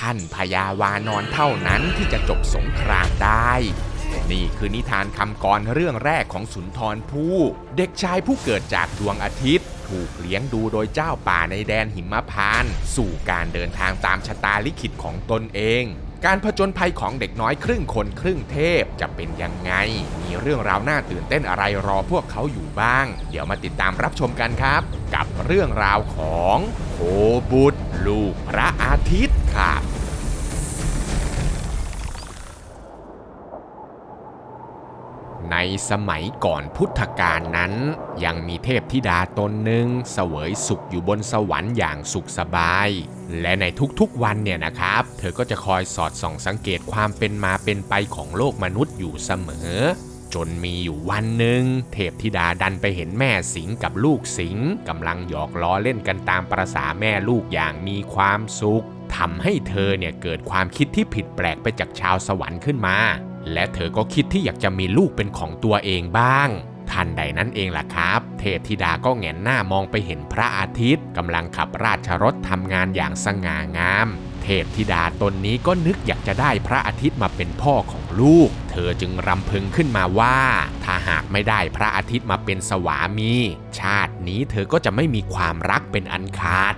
ท่านพญาวานอนเท่านั้นที่จะจบสงครามได้ นี่คือนิทานคำกรเรื่องแรกของสุนทรภู่เด็กชายผู้เกิดจากดวงอาทิตย์ ถูกเลี้ยงดูโดยเจ้าป่าในแดนหิมพานต์สู่การเดินทางตามชะตาลิขิตของตนเองการผจญภัยของเด็กน้อยครึ่งคนครึ่งเทพจะเป็นยังไง มีเรื่องราวน่าตื่นเต้นอะไรรอพวกเขาอยู่บ้าง เดี๋ยวมาติดตามรับชมกันครับ กับเรื่องราวของโคบุตรลูกพระอาทิตย์ สมัยก่อนพุทธกาลนั้น ยังมีเทพธิดาตนหนึ่งเสวยสุขอยู่บนสวรรค์อย่างสุขสบาย และในทุกๆวันเนี่ยนะครับ เธอก็จะคอยสอดส่องสังเกตความเป็นมาเป็นไปของโลกมนุษย์อยู่เสมอ จนมีอยู่วันหนึ่ง เทพธิดาดันไปเห็นแม่สิงกับลูกสิงกำลังหยอกล้อเล่นกันตามประษาแม่ลูกอย่างมีความสุขทำให้เธอเนี่ยเกิดความคิดที่ผิดแปลกไปจากชาวสวรรค์ขึ้นมา และเธอก็คิดที่อยากจะมีลูกเป็นของตัวเองบ้างทันใดนั้นเองล่ะครับ เทพธิดาก็แงนหน้ามองไปเห็นพระอาทิตย์กำลังขับราชรถทำงานอย่างสง่างาม เทพธิดาตนนี้ก็นึกอยากจะได้พระอาทิตย์มาเป็นพ่อของลูก เธอจึงรำพึงขึ้นมาว่า ถ้าหากไม่ได้พระอาทิตย์มาเป็นสวามี ชาตินี้เธอก็จะไม่มีความรักเป็นอันขาด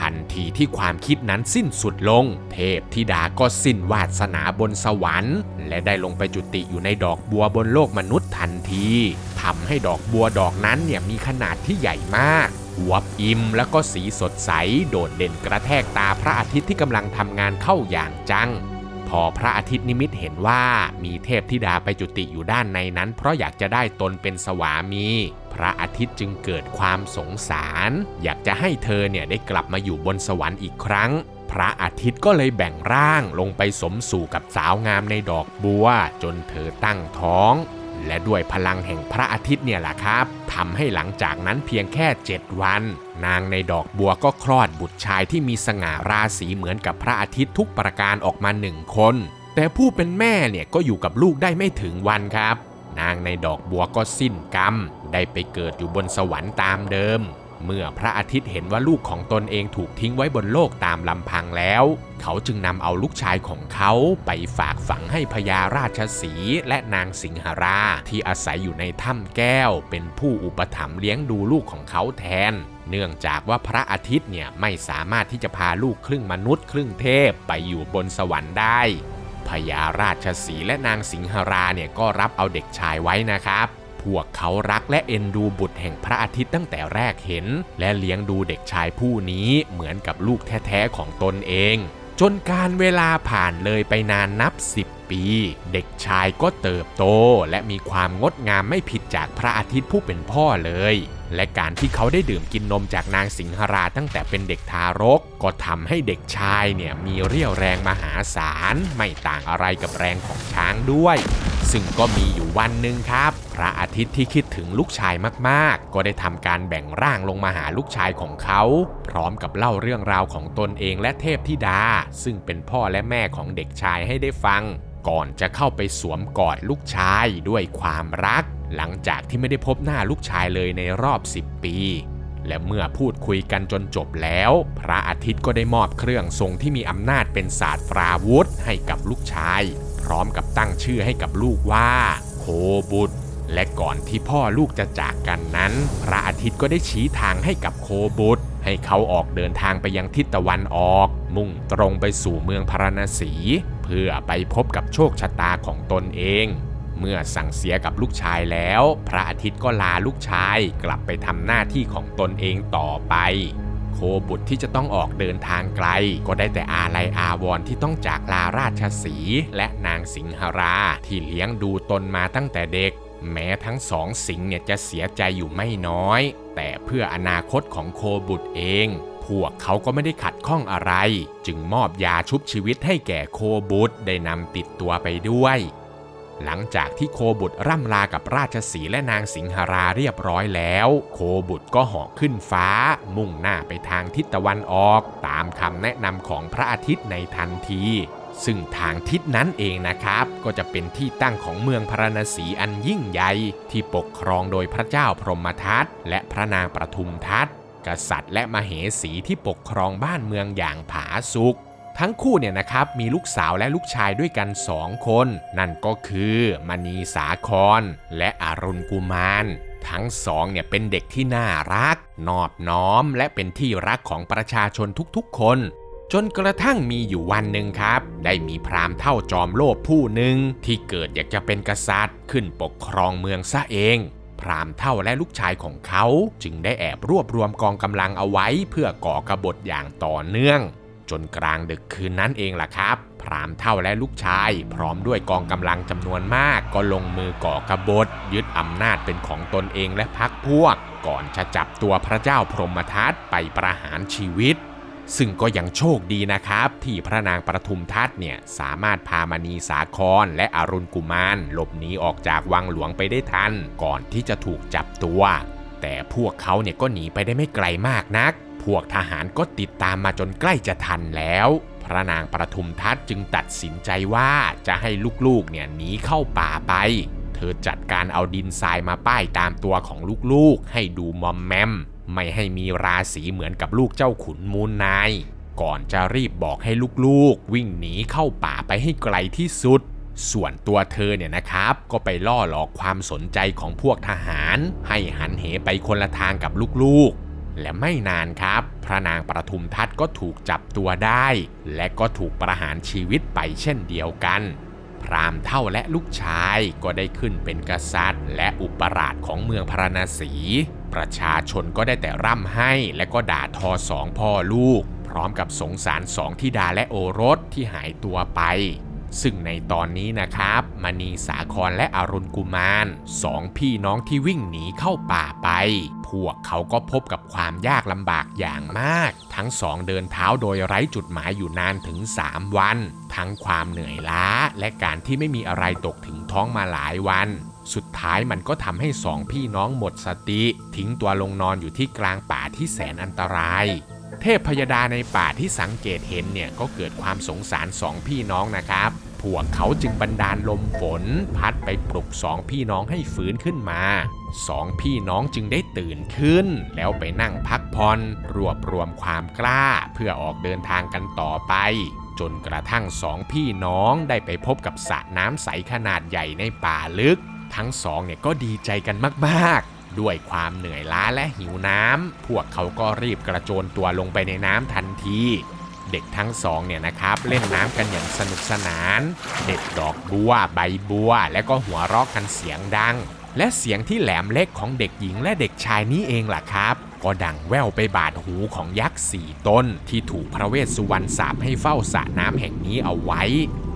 ทันทีที่ความคิดนั้นสิ้นสุดลง เทพธิดาก็สิ้นวาสนาบนสวรรค์ และได้ลงไปจุติอยู่ในดอกบัวบนโลกมนุษย์ทันทีทำให้ดอกบัวดอกนั้นเนี่ยมีขนาดที่ใหญ่มากอวบอิ่มแล้วก็สีสดใส โดดเด่นกระแทกตาพระอาทิตย์ที่กำลังทำงานเข้าอย่างจัง พอพระอาทิตย์นิมิตเห็นว่ามีเทพธิดาไปจุติอยู่ด้านในนั้น เพราะอยากจะได้ตนเป็นสวามี พระอาทิตย์จึงเกิดความสงสาร อยากจะให้เธอเนี่ยได้กลับมาอยู่บนสวรรค์อีกครั้ง พระอาทิตย์ก็เลยแบ่งร่างลงไปสมสู่กับสาวงามในดอกบัว จนเธอตั้งท้อง และด้วยพลังแห่งพระอาทิตย์เนี่ยแหละครับทำให้หลังจากนั้นเพียงแค่ 7 วัน นางในดอกบัวก็คลอดบุตรชายที่มีสง่าราศีเหมือนกับพระอาทิตย์ทุกประการออกมาหนึ่งคน แต่ผู้เป็นแม่เนี่ยก็อยู่กับลูกได้ไม่ถึงวันครับ นางในดอกบัวก็สิ้นกรรม ได้ไปเกิดอยู่บนสวรรค์ตามเดิม เมื่อพระอาทิตย์เห็นว่าลูกของตนเองถูกทิ้งไว้บนโลกตามลำพังแล้ว เขาจึงนำเอาลูกชายของเขาไปฝากฝังให้พญาราชสีและนางสิงหราที่อาศัยอยู่ในถ้ำแก้ว เป็นผู้อุปถัมภ์เลี้ยงดูลูกของเขาแทนเนื่องจากว่าพระอาทิตย์เนี่ยไม่สามารถที่จะพาลูกครึ่งมนุษย์ครึ่งเทพไปอยู่บนสวรรค์ได้ พญาราชสีและนางสิงหราเนี่ยก็รับเอาเด็กชายไว้นะครับ พวกเขารักและเอ็นดูบุตรแห่งพระอาทิตย์ตั้งแต่แรกเห็น และเลี้ยงดูเด็กชายผู้นี้เหมือนกับลูกแท้ๆของตนเอง จนการเวลาผ่านเลยไปนานนับ 10 ปี เด็กชายก็เติบโต และมีความงดงามไม่ผิดจากพระอาทิตย์ผู้เป็นพ่อเลย และการที่เขาได้ดื่มกินนมจากนางสิงหราตั้งแต่เป็นเด็กทารก ก็ทำให้เด็กชายเนี่ยมีเรี่ยวแรงมหาศาล ไม่ต่างอะไรกับแรงของช้างด้วย ซึ่งก็มีอยู่วันหนึ่งครับ พระอาทิตย์ที่คิดถึงลูกชายมากๆ ก็ได้ทำการแบ่งร่างลงมาหาลูกชายของเขา พร้อมกับเล่าเรื่องราวของตนเองและเทพธิดา ซึ่งเป็นพ่อและแม่ของเด็กชายให้ได้ฟัง ก่อนจะเข้าไปสวมกอดลูกชายด้วยความรัก หลังจากที่ไม่ได้พบหน้าลูกชายเลยในรอบ 10 ปีและเมื่อพูดคุยกันจนจบแล้ว พระอาทิตย์ก็ได้มอบเครื่องทรงที่มีอำนาจเป็นศาสตราวุธให้กับลูกชาย ร้อมกับตั้งชื่อให้กับลูกว่าโคบุตร และก่อนที่พ่อลูกจะจากกันนั้น พระอาทิตย์ก็ได้ชี้ทางให้กับโคบุตร ให้เขาออกเดินทางไปยังทิศตะวันออก มุ่งตรงไปสู่เมืองพาราณสี เพื่อไปพบกับโชคชะตาของตนเองเมื่อสั่งเสียกับลูกชายแล้ว พระอาทิตย์ก็ลาลูกชายกลับไปทำหน้าที่ของตนเองต่อไป โคบุตรที่จะต้องออกเดินทางไกล ก็ได้แต่อาลัยอาวรที่ต้องจากลาราชสีและนางสิงหราที่เลี้ยงดูตนมาตั้งแต่เด็ก แม้ทั้งสองสิงเนี่ยจะเสียใจอยู่ไม่น้อย แต่เพื่ออนาคตของโคบุตรเองพวกเขาก็ไม่ได้ขัดข้องอะไร จึงมอบยาชุบชีวิตให้แก่โคบุตรได้นำติดตัวไปด้วย หลังจากที่โคบุตรร่ำลากับราชสีและนางสิงหราเรียบร้อยแล้ว โคบุตรก็เหาะขึ้นฟ้า มุ่งหน้าไปทางทิศตะวันออก ตามคำแนะนำของพระอาทิตย์ในทันที ซึ่งทางทิศนั้นเองนะครับ ก็จะเป็นที่ตั้งของเมืองพราณสีอันยิ่งใหญ่ ที่ปกครองโดยพระเจ้าพรหมทัตและพระนางประทุมทัตกษัตริย์และมเหสีที่ปกครองบ้านเมืองอย่างผาสุก ทั้งคู่เนี่ยนะครับมีลูกสาวและลูกชายด้วยกันสองคน นั่นก็คือมณีสาคร และอรุณกุมารทั้งสองเนี่ยเป็นเด็กที่น่ารัก นอบน้อม และเป็นที่รักของประชาชนทุกๆ คน จนกระทั่งมีอยู่วันหนึ่งครับ ได้มีพราหมณ์เท่าจอมโลภผู้หนึ่งที่เกิดอยากจะเป็นกษัตริย์ ขึ้นปกครองเมืองซะเอง พราหมณ์เท่าและลูกชายของเขา จึงได้แอบรวบรวมกองกำลังเอาไว้เพื่อก่อกบฏอย่างต่อเนื่อง จนกลางดึกคืนนั้นเองล่ะครับ พราหมณ์เท่าและลูกชาย พร้อมด้วยกองกำลังจำนวนมาก ก็ลงมือก่อกบฏ ยึดอำนาจเป็นของตนเองและพักพวก ก่อนจะจับตัวพระเจ้าพรหมทัตไปประหารชีวิต ซึ่งก็ยังโชคดีนะครับ ที่พระนางประทุมทัตเนี่ยสามารถพามณีสาครและอรุณกุมารหลบหนีออกจากวังหลวงไปได้ทัน ก่อนที่จะถูกจับตัว แต่พวกเขาเนี่ยก็หนีไปได้ไม่ไกลมากนัก พวกทหารก็ติดตามมาจนใกล้จะทันแล้ว พระนางประทุมทัตจึงตัดสินใจว่าจะให้ลูกๆเนี่ยหนีเข้าป่าไป เธอจัดการเอาดินทรายมาป้ายตามตัวของลูกๆ ให้ดูมอมแมม ไม่ให้มีราศีเหมือนกับลูกเจ้าขุนมูลนาย ก่อนจะรีบบอกให้ลูกๆ วิ่งหนีเข้าป่าไปให้ไกลที่สุดส่วนตัวเธอเนี่ยนะครับ ก็ไปล่อหลอกความสนใจของพวกทหาร ให้หันเหไปคนละทางกับลูกๆ และไม่นานครับ พระนางประทุมทัตก็ถูกจับตัวได้ และก็ถูกประหารชีวิตไปเช่นเดียวกัน พรามเท่าและลูกชายก็ได้ขึ้นเป็นกษัตริย์ และอุปราชของเมืองพาราณสี ประชาชนก็ได้แต่ร่ำให้และก็ด่าทอสองพ่อลูก พร้อมกับสงสารสองธิดาและโอรสที่หายตัวไป ซึ่งในตอนนี้นะครับมณีสาครและอรุณกุมารสองพี่น้องที่วิ่งหนีเข้าป่าไป พวกเขาก็พบกับความยากลำบากอย่างมาก ทั้งสองเดินเท้าโดยไร้จุดหมายอยู่นานถึง 3 วัน ทั้งความเหนื่อยล้าและการที่ไม่มีอะไรตกถึงท้องมาหลายวันสุดท้ายมันก็ทำให้สองพี่น้องหมดสติ ทิ้งตัวลงนอนอยู่ที่กลางป่าที่แสนอันตราย เทพพยดาในป่าที่สังเกตเห็นเนี่ยก็เกิดความสงสารสองพี่น้องนะครับ พวกเขาจึงบันดาลลมฝน พัดไปปลุกสองพี่น้องให้ฟื้นขึ้นมาสองพี่น้องจึงได้ตื่นขึ้น แล้วไปนั่งพักผ่อนรวบรวมความกล้า เพื่อออกเดินทางกันต่อไป จนกระทั่งสองพี่น้องได้ไปพบกับสระน้ำใสขนาดใหญ่ในป่าลึก ทั้งสองเนี่ยก็ดีใจกันมากๆ ด้วยความเหนื่อยล้าและหิวน้ำ พวกเขาก็รีบกระโจนตัวลงไปในน้ำทันที เด็กทั้งสองเนี่ยนะครับ เล่นน้ำกันอย่างสนุกสนาน เด็ดดอกบัว ใบบัว และก็หัวเราะกันเสียงดัง และเสียงที่แหลมเล็กของเด็กหญิงและเด็กชายนี้เองล่ะครับก็ดังแว่วไปบาดหูของยักษ์สี่ตนที่ถูกพระเวสสุวรรณสาปให้เฝ้าสระน้ำแห่งนี้เอาไว้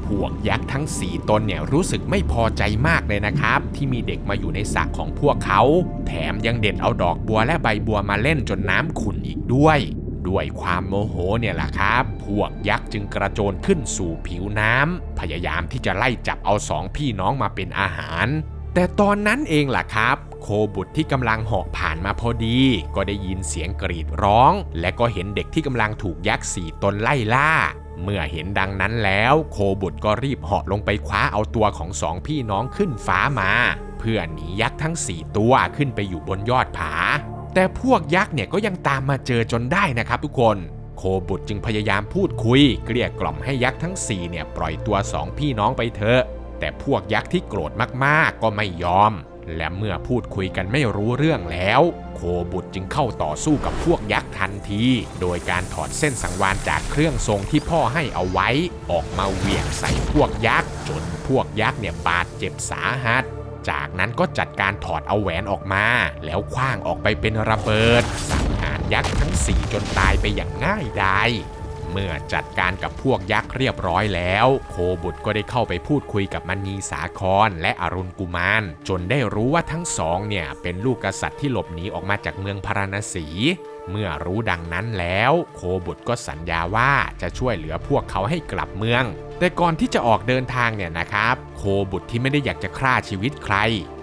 พวกยักษ์ทั้ง 4ตนเนี่ยรู้สึกไม่พอใจมากเลยนะครับ ที่มีเด็กมาอยู่ในสระของพวกเขา แถมยังเด็ดเอาดอกบัวและใบบัวมาเล่นจนน้ำขุ่นอีกด้วย ด้วยความโมโหเนี่ยแหละครับ พวกยักษ์จึงกระโจนขึ้นสู่ผิวน้ำพยายามที่จะไล่จับเอาสองพี่น้องมาเป็นอาหาร แต่ตอนนั้นเองล่ะครับโคบุตรที่กำลังหาะผ่านมาพอดี ก็ได้ยินเสียงกรีดร้อง และก็เห็นเด็กที่กำลังถูกยักษ์สี่ตนไล่ล่า เมื่อเห็นดังนั้นแล้วโคบุตรก็รีบเหาะลงไปคว้าเอาตัวของสองพี่น้องขึ้นฟ้ามา เพื่อหนียักษ์ทั้งสี่ตัวขึ้นไปอยู่บนยอดผา แต่พวกยักษ์เนี่ยก็ยังตามมาเจอจนได้นะครับทุกคนโคบุตรจึงพยายามพูดคุย เกลี้ยกล่อมให้ยักษ์ทั้งสี่เนี่ยปล่อยตัวสองพี่น้องไปเถอะแต่พวกยักษ์ที่โกรธมากๆก็ไม่ยอม และเมื่อพูดคุยกันไม่รู้เรื่องแล้ว โคบุตรจึงเข้าต่อสู้กับพวกยักษ์ทันที โดยการถอดเส้นสังวานจากเครื่องทรงที่พ่อให้เอาไว้ ออกมาเหวี่ยงใส่พวกยักษ์จนพวกยักษ์เนี่ยบาดเจ็บสาหัสจากนั้นก็จัดการถอดเอาแหวนออกมา แล้วคว้างออกไปเป็นระเบิด สังหารยักษ์ทั้งสี่จนตายไปอย่างง่ายดาย เมื่อจัดการกับพวกยักษ์เรียบร้อยแล้ว โคบุตรก็ได้เข้าไปพูดคุยกับมณีสาครและอรุณกุมาร จนได้รู้ว่าทั้งสองเนี่ยเป็นลูกกษัตริย์ที่หลบหนีออกมาจากเมืองพาราณสี เมื่อรู้ดังนั้นแล้วโคบุตรก็สัญญาว่าจะช่วยเหลือพวกเขาให้กลับเมือง แต่ก่อนที่จะออกเดินทางเนี่ยนะครับ โคบุตรที่ไม่ได้อยากจะฆ่าชีวิตใคร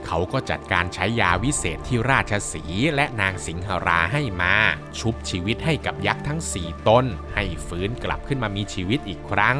เขาก็จัดการใช้ยาวิเศษที่ราชสีและนางสิงหราให้มา ชุบชีวิตให้กับยักษ์ทั้ง 4ตนให้ฟื้นกลับขึ้นมามีชีวิตอีกครั้ง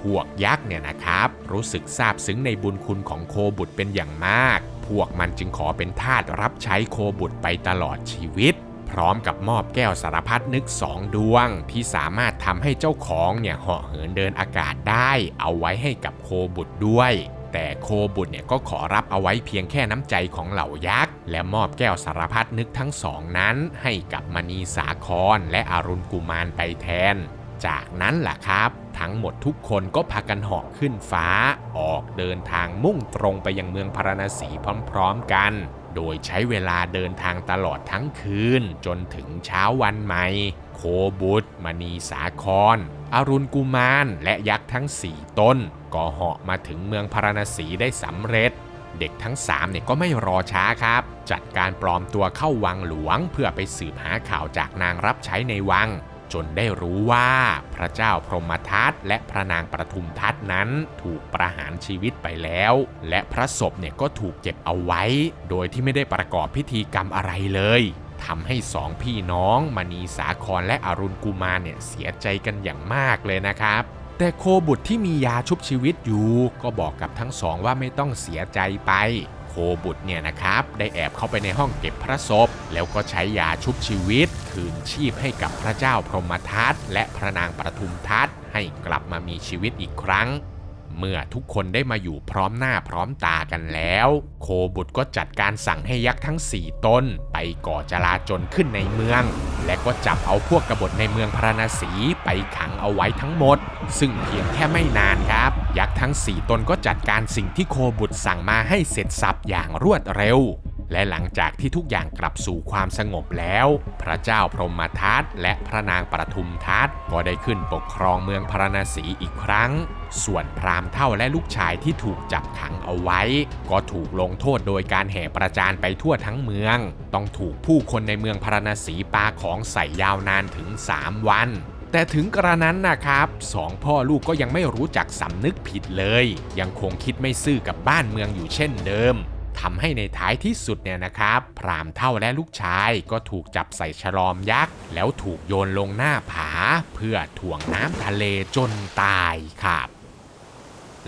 พวกยักษ์เนี่ยนะครับ รู้สึกซาบซึ้งในบุญคุณของโคบุตรเป็นอย่างมาก พวกมันจึงขอเป็นทาสรับใช้โคบุตรไปตลอดชีวิต พร้อมกับมอบแก้วสารพัดนึกสองดวง ที่สามารถทำให้เจ้าของเนี่ยเหาะเหินเดินอากาศได้ เอาไว้ให้กับโคบุตรด้วยแต่โคบุตรเนี่ยก็ขอรับเอาไว้เพียงแค่น้ำใจของเหล่ายักษ์และมอบแก้วสารพัดนึกทั้งสองนั้น ให้กับมณีสาครและอรุณกุมารไปแทน จากนั้นล่ะครับ ทั้งหมดทุกคนก็พากันเหาะขึ้นฟ้า ออกเดินทางมุ่งตรงไปยังเมืองพาราณสีพร้อม ๆกัน โดยใช้เวลาเดินทางตลอดทั้งคืนจนถึงเช้าวันใหม่ โคบุตรมณีสาครอรุณกุมารและยักษ์ทั้งสี่ต้น ก็เหาะมาถึงเมืองพาราณสีได้สำเร็จ เด็กทั้งสามเนี่ยก็ไม่รอช้าครับ จัดการปลอมตัวเข้าวังหลวงเพื่อไปสืบหาข่าวจากนางรับใช้ในวัง จนได้รู้ว่าพระเจ้าพรหมทัตและพระนางประทุมทัตนั้นถูกประหารชีวิตไปแล้ว และพระศพเนี่ยก็ถูกเก็บเอาไว้ โดยที่ไม่ได้ประกอบพิธีกรรมอะไรเลยทำให้สองพี่น้องมณีสาครและอรุณกุมารเนี่ยเสียใจกันอย่างมากเลยนะครับ แต่โคบุตรที่มียาชุบชีวิตอยู่ ก็บอกกับทั้งสองว่าไม่ต้องเสียใจไป โคบุตรเนี่ยนะครับ ได้แอบเข้าไปในห้องเก็บพระศพ แล้วก็ใช้ยาชุบชีวิต คืนชีพให้กับพระเจ้าพรหมทัตและพระนางประทุมทัตให้กลับมามีชีวิตอีกครั้ง เมื่อทุกคนได้มาอยู่พร้อมหน้าพร้อมตากันแล้ว โคบุตรก็จัดการสั่งให้ยักษ์ทั้ง 4 ตนไปก่อจลาจลขึ้นในเมือง และก็จับเอาพวกกบฏในเมืองพระนศีไปขังเอาไว้ทั้งหมด ซึ่งเพียงแค่ไม่นานครับ ยักษ์ทั้ง 4 ตนก็จัดการสิ่งที่โคบุตรสั่งมาให้เสร็จสับอย่างรวดเร็ว และหลังจากที่ทุกอย่างกลับสู่ความสงบแล้ว พระเจ้าพรหมทัตและพระนางประทุมทัตก็ได้ขึ้นปกครองเมืองพาราณสีอีกครั้ง ส่วนพราหมณ์เท่าและลูกชายที่ถูกจับขังเอาไว้ ก็ถูกลงโทษโดยการแห่ประจานไปทั่วทั้งเมือง ต้องถูกผู้คนในเมืองพาราณสีปาของใส่ยาวนานถึง 3 วันแต่ถึงกระนั้นนะครับสองพ่อลูกก็ยังไม่รู้จักสำนึกผิดเลย ยังคงคิดไม่ซื่อกับบ้านเมืองอยู่เช่นเดิม ทำให้ในท้ายที่สุดเนี่ยนะครับ พรามเท่าและลูกชายก็ถูกจับใส่ฉลอมยักษ์ แล้วถูกโยนลงหน้าผา เพื่อถ่วงน้ำทะเลจนตายครับ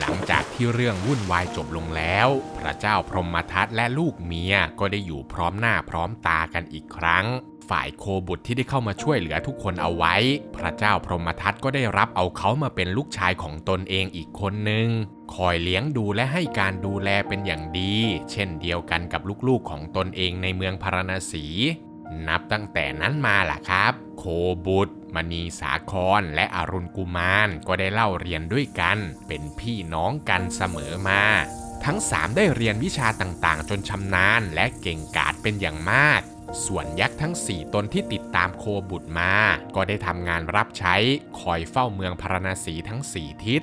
หลังจากที่เรื่องวุ่นวายจบลงแล้ว พระเจ้าพรหมทัตและลูกเมียก็ได้อยู่พร้อมหน้าพร้อมตากันอีกครั้ง ฝ่ายโคบุตรที่ได้เข้ามาช่วยเหลือทุกคนเอาไว้ พระเจ้าพรหมทัตก็ได้รับเอาเขามาเป็นลูกชายของตนเองอีกคนหนึ่งคอยเลี้ยงดูและให้การดูแลเป็นอย่างดี เช่นเดียวกันกับลูกๆของตนเองในเมืองพาราณสี นับตั้งแต่นั้นมาล่ะครับ โคบุตรมณีสาครและอรุณกุมารก็ได้เล่าเรียนด้วยกัน เป็นพี่น้องกันเสมอมา ทั้งสามได้เรียนวิชาต่างๆ จนชำนาญและเก่งกาจเป็นอย่างมาก ส่วนยักษ์ทั้ง 4 ตนที่ติดตามโคบุตรมา ก็ได้ทำงานรับใช้คอยเฝ้าเมืองพาราณสีทั้ง 4 ทิศ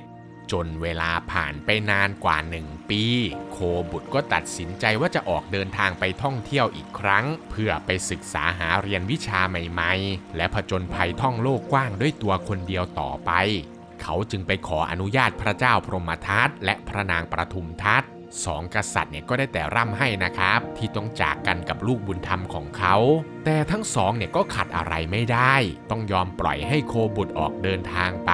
จนเวลาผ่านไปนานกว่า 1 ปี โคบุตรก็ตัดสินใจว่าจะออกเดินทางไปท่องเที่ยวอีกครั้ง เพื่อไปศึกษาหาเรียนวิชาใหม่ๆ และผจญภัยท่องโลกกว้างด้วยตัวคนเดียวต่อไป เขาจึงไปขออนุญาตพระเจ้าพรหมทัตและพระนางประทุมทัต สองกษัตริย์เนี่ยก็ได้แต่ร่ำให้นะครับ ที่ต้องจากกันกับลูกบุญธรรมของเขา แต่ทั้งสองเนี่ยก็ขัดอะไรไม่ได้ ต้องยอมปล่อยให้โคบุตรออกเดินทางไป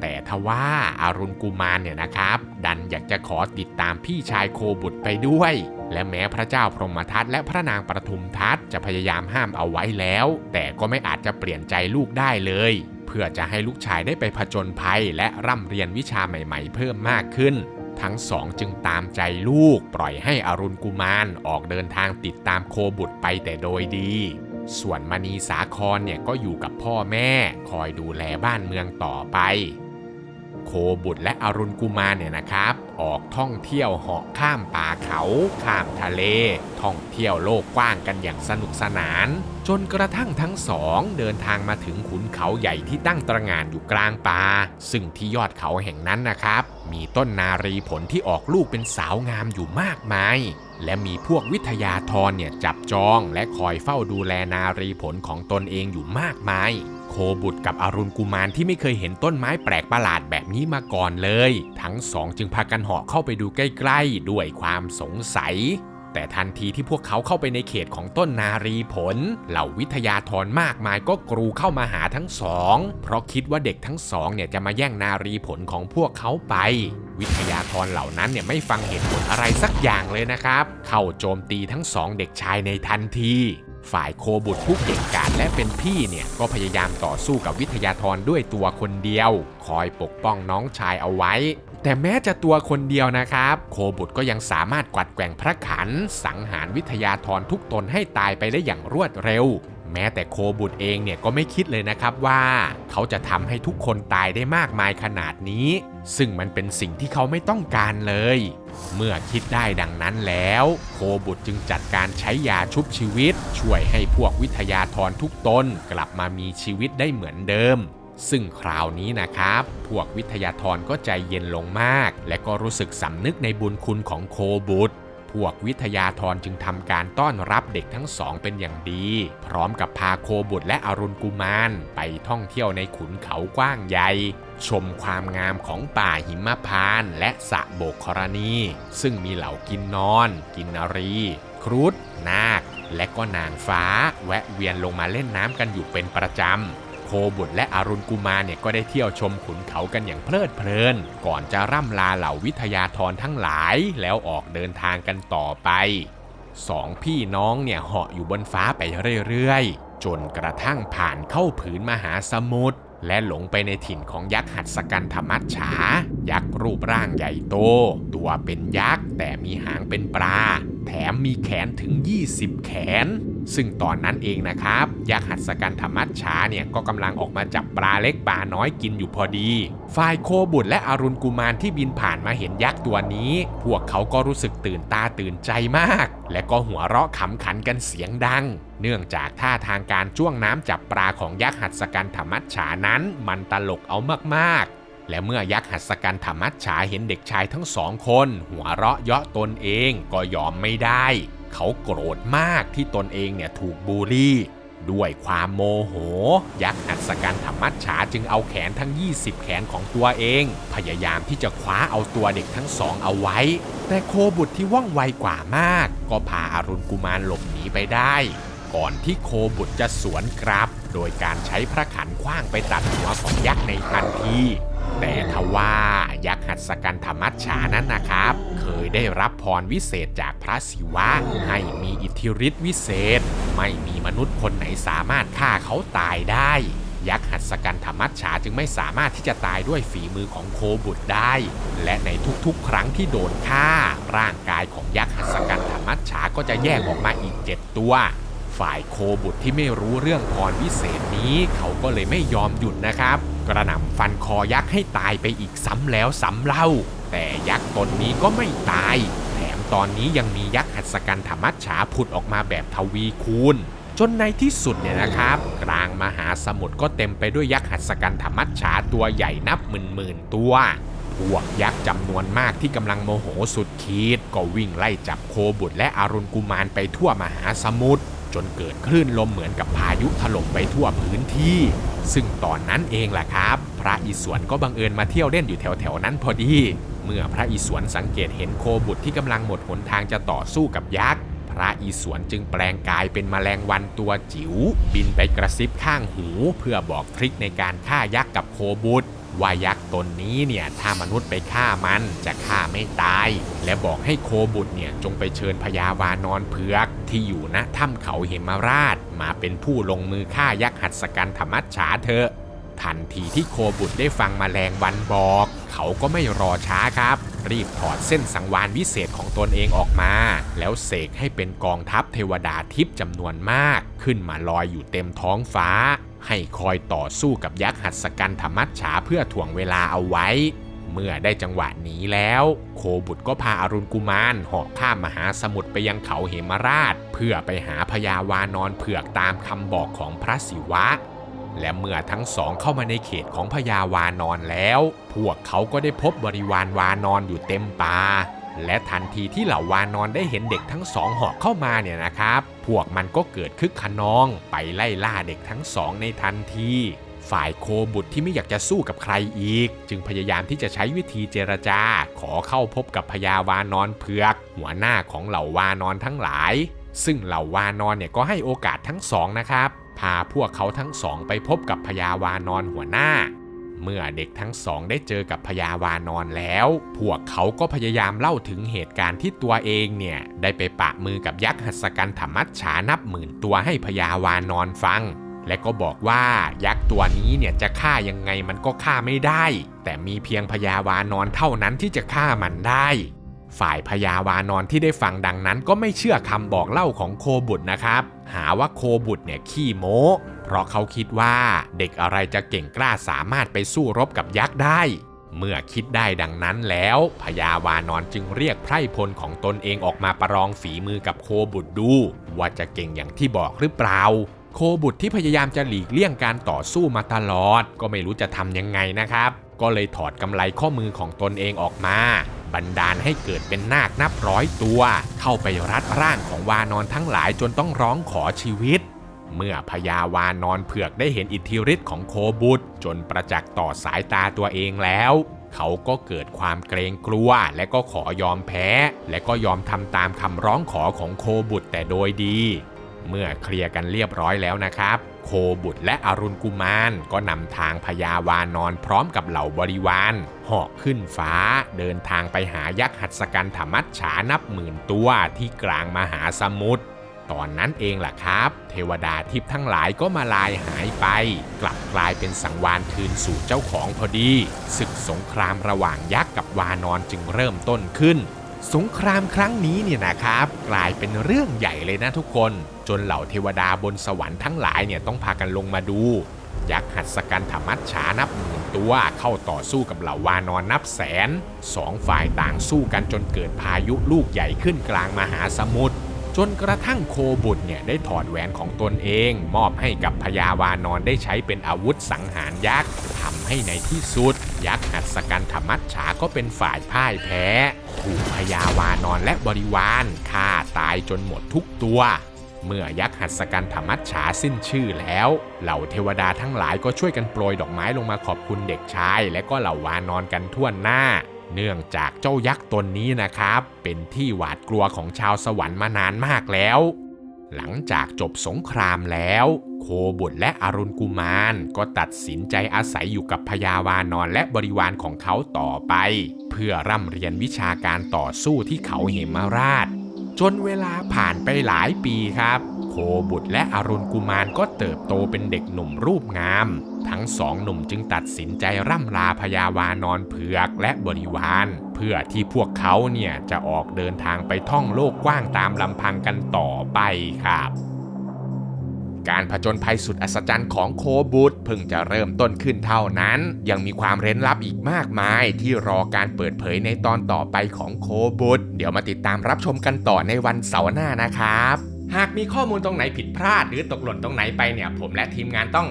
แต่ทว่าอารุณกุมารเนี่ยนะครับ ดันอยากจะขอติดตามพี่ชายโคบุตรไปด้วย และแม้พระเจ้าพรหมทัตและพระนางประทุมทัตจะพยายามห้ามเอาไว้แล้ว แต่ก็ไม่อาจจะเปลี่ยนใจลูกได้เลยเพื่อจะให้ลูกชายได้ไปผจญภัยและร่ำเรียนวิชาใหม่ ๆ เพิ่มมากขึ้น ทั้งสองจึงตามใจลูกปล่อยให้อรุณกุมารออกเดินทางติดตามโคบุตรไปแต่โดยดี ส่วนมณีสาครเนี่ยก็อยู่กับพ่อแม่คอยดูแลบ้านเมืองต่อไป โคบุตรและอรุณกุมารเนี่ยนะครับ ออกท่องเที่ยวเหาะข้ามป่าเขา ข้ามทะเล ท่องเที่ยวโลกกว้างกันอย่างสนุกสนาน จนกระทั่งทั้งสองเดินทางมาถึงขุนเขาใหญ่ที่ตั้งตระหง่านอยู่กลางป่าซึ่งที่ยอดเขาแห่งนั้นนะครับ มีต้นนารีผลที่ออกลูกเป็นสาวงามอยู่มากมายและมีพวกวิทยาธรเนี่ยจับจองและคอยเฝ้าดูแลนารีผลของตนเองอยู่มากมาย โคบุตรกับอรุณกุมารที่ไม่เคยเห็นต้นไม้แปลกประหลาดแบบนี้มาก่อนเลย ทั้งสองจึงพากันเหาะเข้าไปดูใกล้ๆ ด้วยความสงสัย แต่ทันทีที่พวกเขาเข้าไปในเขตของต้นนารีผล เหล่าวิทยาธรมากมายก็กรูเข้ามาหาทั้งสอง เพราะคิดว่าเด็กทั้งสองเนี่ยจะมาแย่งนารีผลของพวกเขาไปวิทยาธรเหล่านั้นเนี่ยไม่ฟังเหตุผลอะไรสักอย่างเลยนะครับ เข้าโจมตีทั้งสองเด็กชายในทันที ฝ่ายโคบุตรผู้เก่งกาจและเป็นพี่เนี่ยก็พยายามต่อสู้กับวิทยาธรด้วยตัวคนเดียว คอยปกป้องน้องชายเอาไว้ แต่แม้จะตัวคนเดียวนะครับ โคบุตรก็ยังสามารถกวัดแกว่งพระขัน สังหารวิทยาธรทุกตนให้ตายไปได้อย่างรวดเร็ว แม้แต่โคบุตรเองเนี่ยก็ไม่คิดเลยนะครับว่า เขาจะทำให้ทุกคนตายได้มากมายขนาดนี้ ซึ่งมันเป็นสิ่งที่เขาไม่ต้องการเลย เมื่อคิดได้ดังนั้นแล้ว โคบุตรจึงจัดการใช้ยาชุบชีวิต ช่วยให้พวกวิทยาธรทุกตนกลับมามีชีวิตได้เหมือนเดิมซึ่งคราวนี้นะครับ พวกวิทยาธรก็ใจเย็นลงมาก และก็รู้สึกสำนึกในบุญคุณของโคบุตร พวกวิทยาธรจึงทำการต้อนรับเด็กทั้งสองเป็นอย่างดี พร้อมกับพาโคบุตรและอรุณกุมารไปท่องเที่ยวในขุนเขากว้างใหญ่ชมความงามของป่าหิมพานต์และสะโบกครณี ซึ่งมีเหล่ากินนอน กินนารี ครุฑนาค และก็นางฟ้า แวะเวียนลงมาเล่นน้ำกันอยู่เป็นประจำ โคบุตรและอรุณกุมารเนี่ยก็ได้เที่ยวชมขุนเขากันอย่างเพลิดเพลิน ก่อนจะร่ำลาเหล่าวิทยาธรทั้งหลายแล้วออกเดินทางกันต่อไปสองพี่น้องเนี่ยเหาะอยู่บนฟ้าไปเรื่อยๆ จนกระทั่งผ่านเข้าผืนมหาสมุทรและหลงไปในถิ่นของยักษ์หัตสกันธมัจฉา ยักษ์รูปร่างใหญ่โต ตัวเป็นยักษ์แต่มีหางเป็นปลา แถมมีแขนถึง 20 แขน ซึ่งตอนนั้นเองนะครับ ยักษ์หัตสกันธรรมัจฉาเนี่ยก็กำลังออกมาจับปลาเล็กปลาน้อยกินอยู่พอดี ฝ่ายโคบุตรและอรุณกุมารที่บินผ่านมาเห็นยักษ์ตัวนี้ พวกเขาก็รู้สึกตื่นตาตื่นใจมาก และก็หัวเราะขำขันกันเสียงดัง เนื่องจากท่าทางการจ้วงน้ำจับปลาของยักษ์หัตสกันธรรมัจฉานั้น มันตลกเอามากๆและเมื่อยักษ์หัตสกันธรรมัจฉาเห็นเด็กชายทั้งสองคน หัวเราะเยาะตนเองก็ยอมไม่ได้ เขาโกรธมากที่ตนเองเนี่ยถูกบูลลี่ ด้วยความโมโห ยักษ์หัตสกันธรรมัชฉาจึงเอาแขนทั้ง 20 แขนของตัวเอง พยายามที่จะคว้าเอาตัวเด็กทั้งสองเอาไว้ แต่โคบุตรที่ว่องไวกว่ามาก ก็พาอารุณกุมารหลบหนีไปได้ ก่อนที่โคบุตรจะสวนกลับ โดยการใช้พระขันคว้างไปตัดหัวของยักษ์ในทันที แต่ทว่ายักษ์หัตสกันธรรมัจฉานั้นนะครับ เคยได้รับพรวิเศษจากพระศิวะ ให้มีอิทธิฤทธิวิเศษ ไม่มีมนุษย์คนไหนสามารถฆ่าเขาตายได้ ยักษ์หัตสกันธรรมัจฉาจึงไม่สามารถที่จะตายด้วยฝีมือของโคบุตรได้ และในทุกๆ ครั้งที่โดนฆ่า ร่างกายของยักษ์หัตสกันธรรมัจฉาก็จะแยกออกมาอีก7ตัว ฝ่ายโคบุตรที่ไม่รู้เรื่องพรวิเศษนี้เขาก็เลยไม่ยอมหยุดนะครับ กระหน่ำฟันคอยักษ์ให้ตายไปอีกซ้ำแล้วซ้ำเล่า แต่ยักษ์ตนนี้ก็ไม่ตาย แถมตอนนี้ยังมียักษ์หัตสกันธรรมัจฉาผุดออกมาแบบทวีคูณจนในที่สุดเนี่ยนะครับ กลางมหาสมุทรก็เต็มไปด้วยยักษ์หัตสกันธรรมัจฉาตัวใหญ่นับหมื่นหมื่นๆตัวพวกยักษ์จำนวนมากที่กำลังโมโหสุดขีด ก็วิ่งไล่จับโคบุตรและอารุณกุมารไปทั่วมหาสมุทร จนเกิดคลื่นลมเหมือนกับพายุถล่มไปทั่วพื้นที่ ซึ่งตอนนั้นเองแหละครับ พระอิศวรก็บังเอิญมาเที่ยวเล่นอยู่แถวๆนั้นพอดี เมื่อพระอิศวรสังเกตเห็นโคบุตรที่กำลังหมดหนทางจะต่อสู้กับยักษ์พระอิศวรจึงแปลงกายเป็นแมลงวันตัวจิ๋วบินไปกระซิบข้างหู เพื่อบอกทริคในการฆ่ายักษ์กับโคบุตร ว่ายักษ์ตนนี้เนี่ยถ้ามนุษย์ไปฆ่ามันจะฆ่าไม่ตาย และบอกให้โคบุตรเนี่ยจงไปเชิญพญาวานอนเผือก ที่อยู่ณถ้ำเขาเหมราช มาเป็นผู้ลงมือฆ่ายักษ์หัตสกันธรรมัจฉาเถอะทันทีที่โคบุตรได้ฟังมแมลงวันบอก เขาก็ไม่รอช้าครับ รีบถอดเส้นสังวานวิเศษของตนเองออกมา แล้วเสกให้เป็นกองทัพเทวดาทิพย์จำนวนมาก ขึ้นมาลอยอยู่เต็มท้องฟ้า ให้คอยต่อสู้กับยักษ์หัตสกันธรรมัจฉาเพื่อถ่วงเวลาเอาไว้ เมื่อได้จังหวะหนีแล้ว โคบุตรก็พาอารุณกุมารเหาะข้ามมหาสมุทรไปยังเขาเหมราช เพื่อไปหาพญาวานอนเผือกตามคำบอกของพระศิวะ และเมื่อทั้งสองเข้ามาในเขตของพญาวานอนแล้ว พวกเขาก็ได้พบบริวารวานอนอยู่เต็มป่า และทันทีที่เหล่าวานอนได้เห็นเด็กทั้งสองหาะเข้ามาเนี่ยนะครับ พวกมันก็เกิดคึกขนองไปไล่ล่าเด็กทั้งสองในทันทีฝ่ายโคบุตรที่ไม่อยากจะสู้กับใครอีก จึงพยายามที่จะใช้วิธีเจรจา ขอเข้าพบกับพญาวานอนเผือก หัวหน้าของเหล่าวานอนทั้งหลาย ซึ่งเหล่าวานอนเนี่ยก็ให้โอกาสทั้งสองนะครับ พาพวกเขาทั้งสองไปพบกับพญาวานอนหัวหน้า เมื่อเด็กทั้งสองได้เจอกับพญาวานอนแล้ว พวกเขาก็พยายามเล่าถึงเหตุการณ์ที่ตัวเองเนี่ย ได้ไปปะมือกับยักษ์หัสกันธรรมัจฉานับหมื่นตัวให้พญาวานอนฟัง และก็บอกว่ายักษ์ตัวนี้เนี่ยจะฆ่ายังไงมันก็ฆ่าไม่ได้ แต่มีเพียงพญาวานอนเท่านั้นที่จะฆ่ามันได้ฝ่ายพญาวานอนที่ได้ฟังดังนั้นก็ไม่เชื่อคำบอกเล่าของโคบุตรนะครับ หาว่าโคบุตรเนี่ยขี้โม้ เพราะเขาคิดว่าเด็กอะไรจะเก่งกล้าสามารถไปสู้รบกับยักษ์ได้ เมื่อคิดได้ดังนั้นแล้วพญาวานอนจึงเรียกไพร่พลของตนเองออกมาประลองฝีมือกับโคบุตรดู ว่าจะเก่งอย่างที่บอกหรือเปล่า โคบุตรที่พยายามจะหลีกเลี่ยงการต่อสู้มาตลอด ก็ไม่รู้จะทำยังไงนะครับ ก็เลยถอดกำไลข้อมือของตนเองออกมาบันดาลให้เกิดเป็นนาคนับร้อยตัว เข้าไปรัดร่างของวานอนทั้งหลายจนต้องร้องขอชีวิต เมื่อพญาวานอนเผือกได้เห็นอิทธิฤทธิ์ของโคบุตร จนประจักษ์ต่อสายตาตัวเองแล้ว เขาก็เกิดความเกรงกลัวและก็ขอยอมแพ้ และก็ยอมทำตามคำร้องขอของโคบุตรแต่โดยดี เมื่อเคลียร์กันเรียบร้อยแล้วนะครับ โคบุตรและอรุณกุมารก็นำทางพญาวานอนพร้อมกับเหล่าบริวารเหาะขึ้นฟ้า เดินทางไปหายักษ์หัสกันธรรมัจฉานับหมื่นตัวที่กลางมหาสมุทร ตอนนั้นเองล่ะครับ เทวดาทิพย์ทั้งหลายก็มาลายหายไป กลับกลายเป็นสังวานคืนสู่เจ้าของพอดีศึกสงครามระหว่างยักษ์กับวานอนจึงเริ่มต้นขึ้น สงครามครั้งนี้เนี่ยนะครับ กลายเป็นเรื่องใหญ่เลยนะทุกคน จนเหล่าเทวดาบนสวรรค์ทั้งหลายเนี่ยต้องพากันลงมาดูยักษ์หัสกันธรรมัจฉานับหมื่นตัวเข้าต่อสู้กับเหล่าวานอนนับแสนสองฝ่ายต่างสู้กันจนเกิดพายุลูกใหญ่ขึ้นกลางมหาสมุทร จนกระทั่งโคบุตรเนี่ยได้ถอดแหวนของตนเอง มอบให้กับพญาวานอนได้ใช้เป็นอาวุธสังหารยักษ์ทำให้ในที่สุด ยักษ์หัตสกันธรรมัจฉาก็เป็นฝ่ายพ่ายแพ้ถูกพญาวานอนและบริวารฆ่าตายจนหมดทุกตัว เมื่อยักษ์หัตสกันธรรมัจฉาสิ้นชื่อแล้ว เหล่าเทวดาทั้งหลายก็ช่วยกันโปรยดอกไม้ลงมาขอบคุณเด็กชาย และก็เหล่าวานอนกันทั่วหน้า เนื่องจากเจ้ายักษ์ตนนี้นะครับ เป็นที่หวาดกลัวของชาวสวรรค์มานานมากแล้ว หลังจากจบสงครามแล้ว โคบุตรและอรุณกุมารก็ตัดสินใจอาศัยอยู่กับพญาวานอนและบริวารของเขาต่อไป เพื่อร่ำเรียนวิชาการต่อสู้ที่เขาเหมราช จนเวลาผ่านไปหลายปีครับ โคบุตรและอรุณกุมารก็เติบโตเป็นเด็กหนุ่มรูปงาม ทั้งสองหนุ่มจึงตัดสินใจร่ำลาพญาวานอนเผือกและบริวาร เพื่อที่พวกเขาเนี่ยจะออกเดินทางไปท่องโลกกว้างตามลำพังกันต่อไปครับการผจญภัยสุดอัศจรรย์ของโคบุตรเพิ่งจะเริ่มต้นขึ้นเท่านั้น ยังมีความเร้นลับอีกมากมายที่รอการเปิดเผยในตอนต่อไปของโคบุตรเดี๋ยวมาติดตามรับชมกันต่อในวันเสาร์หน้านะครับ หากมีข้อมูลตรงไหนผิดพลาดหรือตกหล่นตรงไหนไปเนี่ย ผมและทีมงานต้อง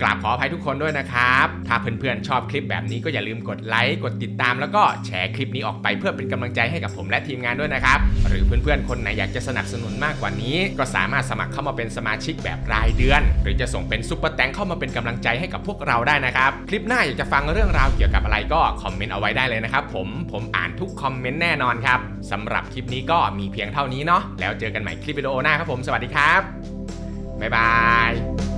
กราบขออภัยทุกคนด้วยนะครับ ถ้าเพื่อนๆชอบคลิปแบบนี้ก็อย่าลืมกดไลค์ กดติดตาม แล้วก็แชร์คลิปนี้ออกไปเพื่อเป็นกำลังใจให้กับผมและทีมงานด้วยนะครับ หรือเพื่อนๆคนไหนอยากจะสนับสนุนมากกว่านี้ ก็สามารถสมัครเข้ามาเป็นสมาชิกแบบรายเดือน หรือจะส่งเป็นซุปเปอร์แตงเข้ามาเป็นกำลังใจให้กับพวกเราได้นะครับ คลิปหน้าอยากจะฟังเรื่องราวเกี่ยวกับอะไรก็คอมเมนต์เอาไว้ได้เลยนะครับผม ผมอ่านทุกคอมเมนต์แน่นอนครับสำหรับคลิปนี้ก็มีเพียงเท่านี้เนาะ แล้วเจอกันใหม่คลิปวิดีโอหน้าครับผม สวัสดีครับ บ๊ายบาย